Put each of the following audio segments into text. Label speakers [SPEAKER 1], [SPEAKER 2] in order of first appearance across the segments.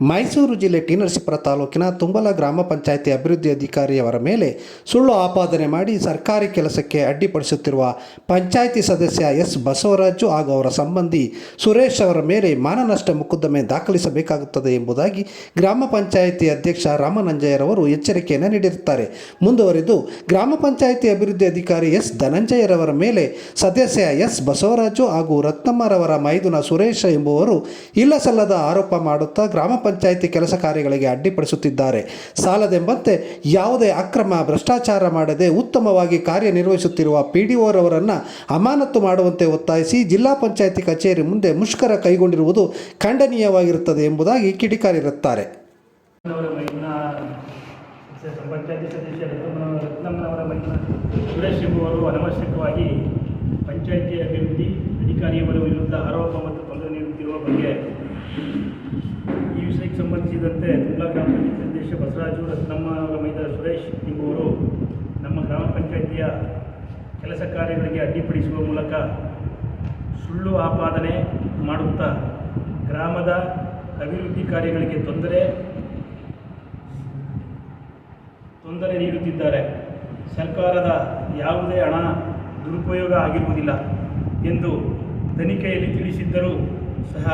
[SPEAKER 1] ಮೈಸೂರು ಜಿಲ್ಲೆ ಟಿ ನರಸೀಪುರ ತಾಲೂಕಿನ ತುಂಬಲ ಗ್ರಾಮ ಪಂಚಾಯಿತಿ ಅಭಿವೃದ್ಧಿ ಅಧಿಕಾರಿಯವರ ಮೇಲೆ ಸುಳ್ಳು ಆಪಾದನೆ ಮಾಡಿ ಸರ್ಕಾರಿ ಕೆಲಸಕ್ಕೆ ಅಡ್ಡಿಪಡಿಸುತ್ತಿರುವ ಪಂಚಾಯಿತಿ ಸದಸ್ಯ ಎಸ್ ಬಸವರಾಜು ಹಾಗೂ ಅವರ ಸಂಬಂಧಿ ಸುರೇಶ್ ಅವರ ಮೇಲೆ ಮಾನನಷ್ಟ ಮೊಕದ್ದಮೆ ದಾಖಲಿಸಬೇಕಾಗುತ್ತದೆ ಎಂಬುದಾಗಿ ಗ್ರಾಮ ಪಂಚಾಯಿತಿ ಅಧ್ಯಕ್ಷ ರಾಮನಂಜಯ್ಯರವರು ಎಚ್ಚರಿಕೆಯನ್ನು ನೀಡಿರುತ್ತಾರೆ. ಮುಂದುವರಿದು, ಗ್ರಾಮ ಪಂಚಾಯಿತಿ ಅಭಿವೃದ್ಧಿ ಅಧಿಕಾರಿ ಎಸ್ ಧನಂಜಯರವರ ಮೇಲೆ ಸದಸ್ಯ ಎಸ್ ಬಸವರಾಜು ಹಾಗೂ ರತ್ನಮ್ಮರವರ ಮೈದುನ ಸುರೇಶ ಎಂಬುವರು ಇಲ್ಲಸಲ್ಲದ ಆರೋಪ ಮಾಡುತ್ತಾ ಗ್ರಾಮ ಪಂಚಾಯಿತಿ ಕೆಲಸ ಕಾರ್ಯಗಳಿಗೆ ಅಡ್ಡಿಪಡಿಸುತ್ತಿದ್ದಾರೆ. ಸಾಲದೆಂಬಂತೆ ಯಾವುದೇ ಅಕ್ರಮ ಭ್ರಷ್ಟಾಚಾರ ಮಾಡದೆ ಉತ್ತಮವಾಗಿ ಕಾರ್ಯನಿರ್ವಹಿಸುತ್ತಿರುವ ಪಿ ಡಿ ಓರವರನ್ನು ಅಮಾನತು ಮಾಡುವಂತೆ ಒತ್ತಾಯಿಸಿ ಜಿಲ್ಲಾ ಪಂಚಾಯಿತಿ ಕಚೇರಿ ಮುಂದೆ ಮುಷ್ಕರ ಕೈಗೊಂಡಿರುವುದು ಖಂಡನೀಯವಾಗಿರುತ್ತದೆ ಎಂಬುದಾಗಿ ಕಿಡಿಕಾರಿರುತ್ತಾರೆ.
[SPEAKER 2] ಪಂಚಾಯತಿ ಸದಸ್ಯ ರತ್ನಮ್ಮನವರ ಮೈದುನ ಸುರೇಶ್ ಎಂಬುವರು ಅನವಶ್ಯಕವಾಗಿ ಪಂಚಾಯಿತಿ ಅಭಿವೃದ್ಧಿ ಅಧಿಕಾರಿಯವರ ವಿರುದ್ಧ ಆರೋಪ ಮತ್ತು ತೊಂದರೆ ನೀಡುತ್ತಿರುವ ಬಗ್ಗೆ ಈ ವಿಷಯಕ್ಕೆ ತುಮಲಾ ಗ್ರಾಮ ಪಂಚಾಯತ್ ಅಧ್ಯಕ್ಷ ಬಸವರಾಜು ರತ್ನಮ್ಮ ಅವರ ಮೈದಾನ ಸುರೇಶ್ ಎಂಬುವರು ನಮ್ಮ ಗ್ರಾಮ ಪಂಚಾಯಿತಿಯ ಕೆಲಸ ಕಾರ್ಯಗಳಿಗೆ ಅಡ್ಡಿಪಡಿಸುವ ಮೂಲಕ ಸುಳ್ಳು ಆಪಾದನೆ ಮಾಡುತ್ತಾ ಗ್ರಾಮದ ಅಭಿವೃದ್ಧಿ ಕಾರ್ಯಗಳಿಗೆ ತೊಂದರೆ ತೊಂದರೆ ನೀಡುತ್ತಿದ್ದಾರೆ. ಸರ್ಕಾರದ ಯಾವುದೇ ಹಣ ದುರುಪಯೋಗ ಆಗಿರುವುದಿಲ್ಲ ಎಂದು ತನಿಖೆಯಲ್ಲಿ ತಿಳಿಸಿದ್ದರೂ ಸಹ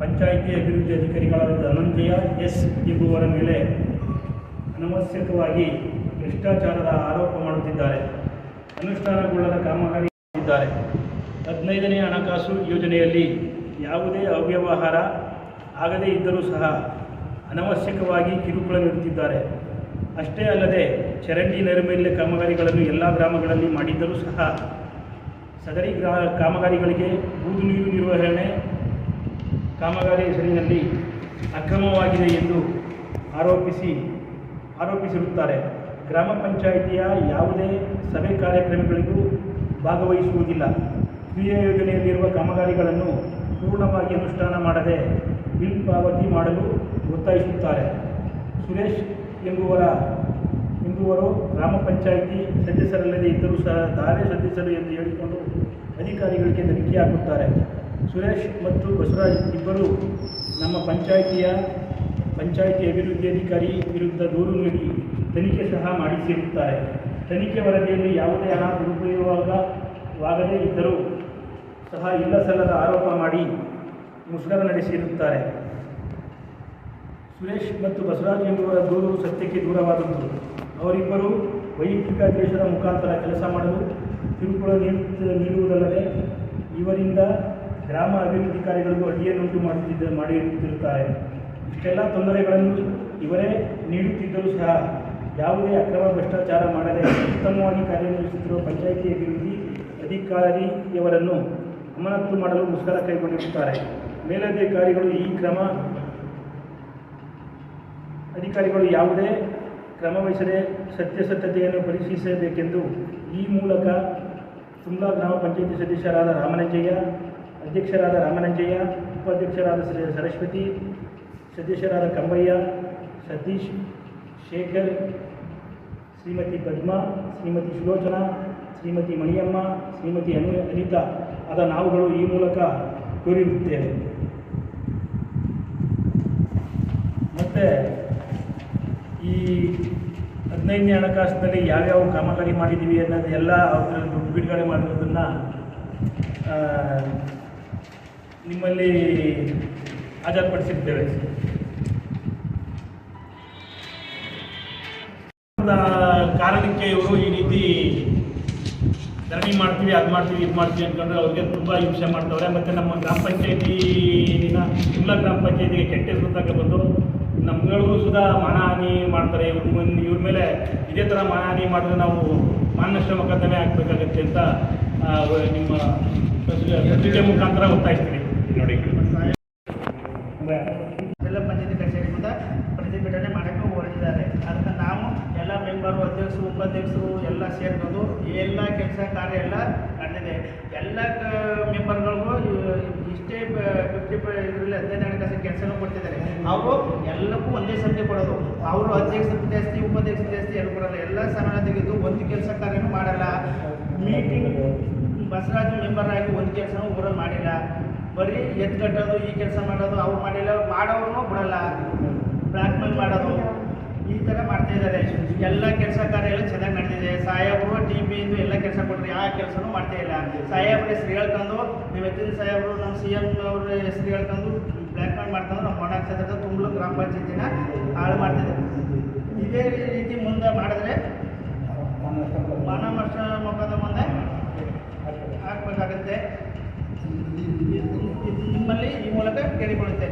[SPEAKER 2] ಪಂಚಾಯಿತಿ ಅಭಿವೃದ್ಧಿ ಅಧಿಕಾರಿಗಳಾದ ಧನಂಜಯ ಎಸ್ ಎಂಬುವರ ಮೇಲೆ ಅನವಶ್ಯಕವಾಗಿ ಭ್ರಷ್ಟಾಚಾರದ ಆರೋಪ ಮಾಡುತ್ತಿದ್ದಾರೆ. ಅನುಷ್ಠಾನಗೊಳ್ಳದ ಕಾಮಗಾರಿ ಮಾಡಿದ್ದಾರೆ. ಹದಿನೈದನೇ ಹಣಕಾಸು ಯೋಜನೆಯಲ್ಲಿ ಯಾವುದೇ ಅವ್ಯವಹಾರ ಆಗದೇ ಇದ್ದರೂ ಸಹ ಅನವಶ್ಯಕವಾಗಿ ಕಿರುಕುಳ ನೀಡುತ್ತಿದ್ದಾರೆ. ಅಷ್ಟೇ ಅಲ್ಲದೆ ಚರಂಡಿ ನೈರ್ಮಲ್ಯ ಕಾಮಗಾರಿಗಳನ್ನು ಎಲ್ಲ ಗ್ರಾಮಗಳಲ್ಲಿ ಮಾಡಿದ್ದರೂ ಸಹ ಸದರಿ ಗ್ರಾ, ಕಾಮಗಾರಿಗಳಿಗೆ ಬೂದು ನೀರು ನಿರ್ವಹಣೆ ಕಾಮಗಾರಿ ಹೆಸರಿನಲ್ಲಿ ಅಕ್ರಮವಾಗಿದೆ ಎಂದು ಆರೋಪಿಸಿ, ಆರೋಪಿಸಿರುತ್ತಾರೆ. ಗ್ರಾಮ ಪಂಚಾಯಿತಿಯ ಯಾವುದೇ ಸಭೆ ಕಾರ್ಯಕ್ರಮಗಳಿಗೂ ಭಾಗವಹಿಸುವುದಿಲ್ಲ. ಕ್ರಿಯಾ ಯೋಜನೆಯಲ್ಲಿರುವ ಕಾಮಗಾರಿಗಳನ್ನು ಪೂರ್ಣವಾಗಿ ಅನುಷ್ಠಾನ ಮಾಡದೆ ಬಿಲ್ ಪಾವತಿ ಮಾಡಲು ಒತ್ತಾಯಿಸುತ್ತಾರೆ. ಸುರೇಶ್ ಎಂಬುವರ, ಎಂಬುವರು ಗ್ರಾಮ ಪಂಚಾಯಿತಿ ಸದಸ್ಯರಲ್ಲದೆ ಇದ್ದರೂ ಸಹ ತಾವೇ ಸದಸ್ಯರು ಎಂದು ಹೇಳಿಕೊಂಡು ಅಧಿಕಾರಿಗಳಿಗೆ ಧಮಕಿ ಹಾಕುತ್ತಾರೆ. ಸುರೇಶ್ ಮತ್ತು ಬಸವರಾಜ್ ಇಬ್ಬರು ನಮ್ಮ ಪಂಚಾಯಿತಿಯ, ಪಂಚಾಯಿತಿ ಅಭಿವೃದ್ಧಿ ಅಧಿಕಾರಿ ವಿರುದ್ಧ ದೂರು ನೀಡಿ ತನಿಖೆ ಸಹ ಮಾಡಿಸಿರುತ್ತಾರೆ. ತನಿಖೆ ವರದಿಯಲ್ಲಿ ಯಾವುದೇ ಹಣ ದುರುಪಯೋಗವಾಗದೇ ಇದ್ದರೂ ಸಹ ಇಲ್ಲ ಸಲ್ಲದ ಆರೋಪ ಮಾಡಿ ಮುಷ್ಕರ ನಡೆಸಿರುತ್ತಾರೆ. ಸುರೇಶ್ ಮತ್ತು ಬಸವರಾಜ್ ಎಂಬುವರ ದೂರು ಸತ್ಯಕ್ಕೆ ದೂರವಾದದ್ದು. ಅವರಿಬ್ಬರು ವೈಯಕ್ತಿಕ ದ್ವೇಷದ ಮುಖಾಂತರ ಕೆಲಸ ಮಾಡಲು ಕಿರುಕುಳ ನೀಡುವುದಲ್ಲದೆ ಇವರಿಂದ ಗ್ರಾಮ ಅಭಿವೃದ್ಧಿ ಕಾರ್ಯಗಳಿಗೂ ಅಡ್ಡಿಯನ್ನುಂಟು ಮಾಡುತ್ತಿದ್ದ ಮಾಡಿರುತ್ತಿರುತ್ತಾರೆ ಇಷ್ಟೆಲ್ಲ ತೊಂದರೆಗಳನ್ನು ಇವರೇ ನೀಡುತ್ತಿದ್ದರೂ ಸಹ ಯಾವುದೇ ಅಕ್ರಮ ಭ್ರಷ್ಟಾಚಾರ ಮಾಡದೆ ಉತ್ತಮವಾಗಿ ಕಾರ್ಯನಿರ್ವಹಿಸುತ್ತಿರುವ ಪಂಚಾಯಿತಿ ಅಭಿವೃದ್ಧಿ ಅಧಿಕಾರಿಯವರನ್ನು ಅಮಾನತು ಮಾಡಲು ಮುಷ್ಕರ ಕೈಗೊಂಡಿರುತ್ತಾರೆ. ಮೇಲಧಿಕಾರಿಗಳು ಈ ಕ್ರಮ ಅಧಿಕಾರಿಗಳು ಯಾವುದೇ ಕ್ರಮ ವಹಿಸದೆ ಪರಿಶೀಲಿಸಬೇಕೆಂದು ಈ ಮೂಲಕ ತುಂಬಾ ಗ್ರಾಮ ಪಂಚಾಯಿತಿ ಸದಸ್ಯರಾದ ರಾಮನಂಜಯ್ಯ ಅಧ್ಯಕ್ಷರಾದ ರಾಮನಂಜಯ್ಯ, ಉಪಾಧ್ಯಕ್ಷರಾದ ಶ್ರೀ ಸರಸ್ವತಿ, ಸದಸ್ಯರಾದ ಕಂಬಯ್ಯ, ಸತೀಶ್, ಶೇಖರ್, ಶ್ರೀಮತಿ ಪದ್ಮಾ, ಶ್ರೀಮತಿ ಸುಲೋಚನಾ, ಶ್ರೀಮತಿ ಮಣಿಯಮ್ಮ, ಶ್ರೀಮತಿ ಅನು, ಅನಿತಾ, ಆದ ನಾವುಗಳು ಈ ಮೂಲಕ ಕೋರಿರುತ್ತೇವೆ. ಮತ್ತು ಈ ಹದಿನೈದನೇ ಹಣಕಾಸಿನಲ್ಲಿ ಯಾವ್ಯಾವ ಕಾಮಗಾರಿ ಮಾಡಿದ್ದೀವಿ ಅನ್ನೋದು ಎಲ್ಲ ಅವರು ಬಿಡುಗಡೆ ಮಾಡಿರೋದನ್ನು ನಿಮ್ಮಲ್ಲಿ ಹಾಜರುಪಡಿಸಿದ್ದೇವೆ ಕಾರಣಕ್ಕೆ ಇವರು ಈ ರೀತಿ ಧರಣಿ ಮಾಡ್ತೀವಿ, ಅದು ಮಾಡ್ತೀವಿ, ಇದು ಮಾಡ್ತೀವಿ ಅಂತಂದ್ರೆ ಅವ್ರಿಗೆ ತುಂಬ ಹಿಂಸೆ ಮಾಡ್ತವ್ರೆ. ಮತ್ತು ನಮ್ಮ ಗ್ರಾಮ ಪಂಚಾಯತಿನ ಎಲ್ಲ ಗ್ರಾಮ ಪಂಚಾಯತಿಗೆ ಕೆಟ್ಟ ಹೆಸರು ಬಂದು ನಮ್ಗಳಿಗೂ ಸುಧಾ ಮಾನಹಾನಿ ಮಾಡ್ತಾರೆ. ಇವ್ರ ಇವ್ರ ಮೇಲೆ ಇದೇ ಥರ ಮಾನಹಾನಿ ಮಾಡಿದ್ರೆ ನಾವು ಮಾನನಷ್ಟ ಮೊಕದ್ದಮೆ ಹಾಕಬೇಕಾಗತ್ತೆ ಅಂತ ನಿಮ್ಮ ಮುಖಾಂತರ ಒತ್ತಾಯಿಸ್ತೀನಿ. ನೋಡಿ.
[SPEAKER 3] ಜಿಲ್ಲಾ ಪಂಚಾಯತಿ ಕಚೇರಿ ಮುಂದೆ ಪ್ರತಿಭಟನೆ ಮಾಡೋಕ್ಕೆ ಹೊರಟಿದ್ದಾರೆ. ಅದಕ್ಕೆ ನಾವು ಎಲ್ಲ ಮೆಂಬರು, ಅಧ್ಯಕ್ಷರು, ಉಪಾಧ್ಯಕ್ಷರು ಎಲ್ಲ ಸೇರ್ಕೊಂಡು ಎಲ್ಲ ಕೆಲಸ ಕಾರ್ಯ ಎಲ್ಲ ನಡೆದಿದೆ. ಎಲ್ಲ ಮೆಂಬರ್ಗಳಿಗೂ ಇಷ್ಟೇ ಫಿಫ್ಟಿ ಇದರಲ್ಲಿ ಹದಿನೈದು ಹಣಕಾಸಿನ ಕೆಲಸನೂ ಕೊಡ್ತಿದ್ದಾರೆ. ಅವರು ಎಲ್ಲಕ್ಕೂ ಒಂದೇ ಸಂಖ್ಯೆ ಕೊಡೋದು. ಅವರು ಅಧ್ಯಕ್ಷರು ಜಾಸ್ತಿ ಉಪಾಧ್ಯಕ್ಷರು ಜಾಸ್ತಿ ಎಲ್ಲ ಕೊಡಲ್ಲ. ಎಲ್ಲ ಸಮಾನ ತೆಗೆದು ಒಂದು ಕೆಲಸ ಕಾರ್ಯನೂ ಮಾಡಲ್ಲ. ಮೀಟಿಂಗ್ ಬಸವರಾಜ್ ಮೆಂಬರ್ ಆಗಿ ಒಂದು ಕೆಲಸನೂ ಊರಲ್ಲಿ ಮಾಡಿಲ್ಲ. ಬರೀ ಎತ್ತು ಕಟ್ಟೋದು, ಈ ಕೆಲಸ ಮಾಡೋದು, ಅವ್ರು ಮಾಡಿಲ್ಲ ಮಾಡೋರು ಬಿಡಲ್ಲ. ಬ್ಲ್ಯಾಕ್ ಮೇಲ್ ಮಾಡೋದು. ಈ ಥರ ಮಾಡ್ತಾ ಇದ್ದಾರೆ. ಎಲ್ಲ ಕೆಲಸ ಕಾರ್ಯ ಎಲ್ಲ ಚೆನ್ನಾಗಿ ನಡೆದಿದೆ. ಸಾಹೇಬರು ಟಿ ಪಿ ಇಂದು ಎಲ್ಲ ಕೆಲಸ ಕೊಟ್ಟರು ಯಾವ ಕೆಲಸನೂ ಮಾಡ್ತಾ ಇಲ್ಲ. ಸಾಹೇಬ್ರ ಹೆಸರು ಹೇಳ್ಕೊಂಡು, ನೀವು ಎತ್ತಿನ ಸಾಹೇಬರು ನಮ್ಮ ಸಿ ಎಂ ಅವ್ರ ಹೆಸರು ಹೇಳ್ಕೊಂಡು ಬ್ಲ್ಯಾಕ್ ಮೇಲ್ ಮಾಡ್ಕೊಂಡು ನಮ್ಮ ಮೊಣ ಕ್ಷೇತ್ರದ ತುಂಬಲು ಗ್ರಾಮ ಪಂಚಾಯತಿನ ಹಾಳು ಮಾಡ್ತಿದ್ದಾರೆ ಇದೇ. ರೀತಿ ಮುಂದೆ ಮಾಡಿದ್ರೆ ಕೊಡುತ್ತೇನೆ